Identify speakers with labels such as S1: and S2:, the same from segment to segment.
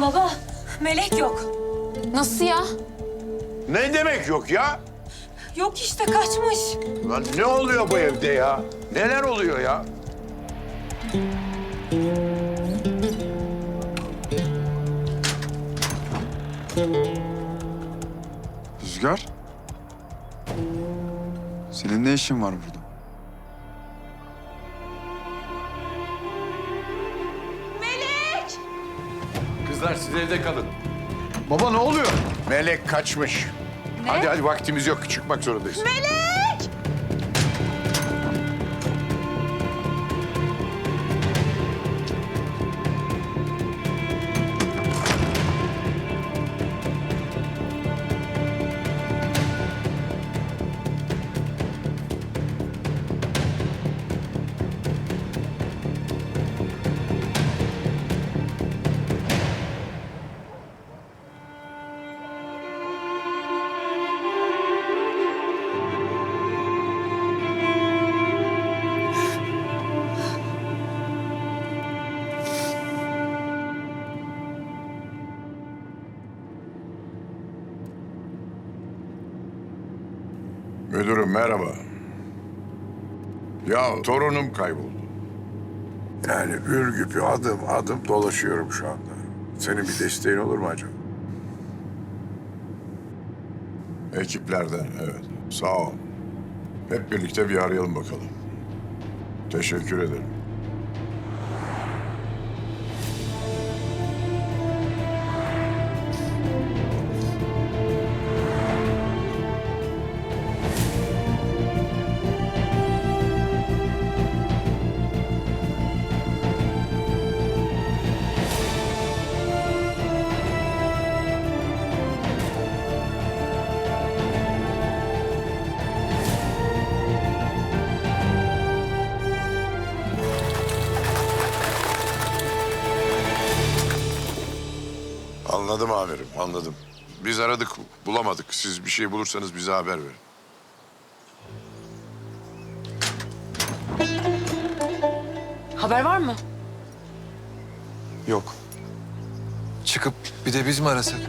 S1: Baba, Melek yok.
S2: Nasıl ya?
S3: Ne demek yok ya?
S1: Yok işte kaçmış.
S3: Lan ne oluyor bu evde ya? Neler oluyor ya?
S4: Rüzgar. Senin ne işin var burada?
S3: Kızlar siz evde kalın. Baba ne oluyor? Melek kaçmış. Hadi hadi vaktimiz yok. Çıkmak zorundayız. Müdürüm merhaba. Ya torunum kayboldu.
S5: Yani Ürgüp'ü adım adım dolaşıyorum şu anda. Senin bir desteğin olur mu acaba?
S6: Ekiplerden evet. Sağ ol. Hep birlikte bir arayalım bakalım. Teşekkür ederim.
S3: Anladım amirim, anladım. Biz aradık, bulamadık. Siz bir şey bulursanız bize haber verin.
S2: Haber var mı?
S4: Yok. Çıkıp bir de biz mi arasak?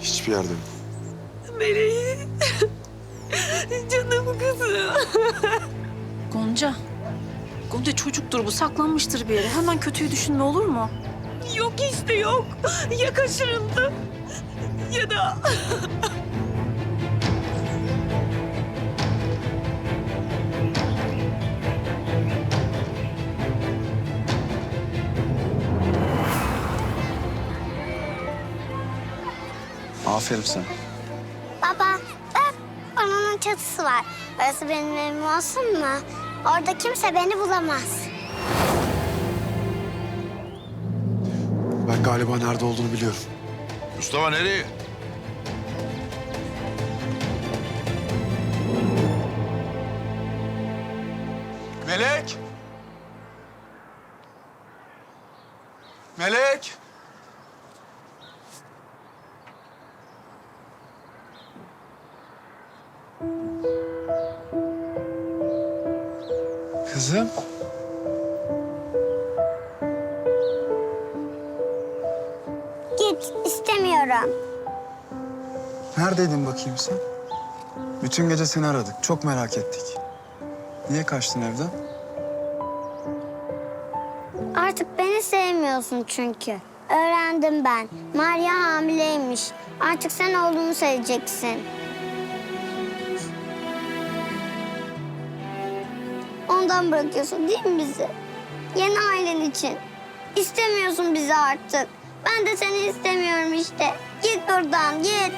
S4: Hiçbir yerde yok.
S1: Meleği. Canım kızım.
S7: Gonca. Gonca çocuktur bu saklanmıştır bir yere. Hemen kötüyü düşünme olur mu?
S1: Yok işte yok. Ya kaçırıldı ya da...
S4: Aferin sana.
S8: Baba, bak oranın çatısı var. Orası benim evim olsun mu? Orada kimse beni bulamaz.
S4: Ben galiba nerede olduğunu biliyorum.
S3: Mustafa nereye?
S4: Melek! Melek! Kızım.
S8: İstemiyorum.
S4: Neredeydin bakayım sen? Bütün gece seni aradık. Çok merak ettik. Niye kaçtın evden?
S8: Artık beni sevmiyorsun çünkü. Öğrendim ben. Maria hamileymiş. Artık sen olduğunu seveceksin. Ondan bırakıyorsun değil mi bizi? Yeni ailen için. İstemiyorsun bizi artık. Ben de seni istemiyorum işte. Git buradan git.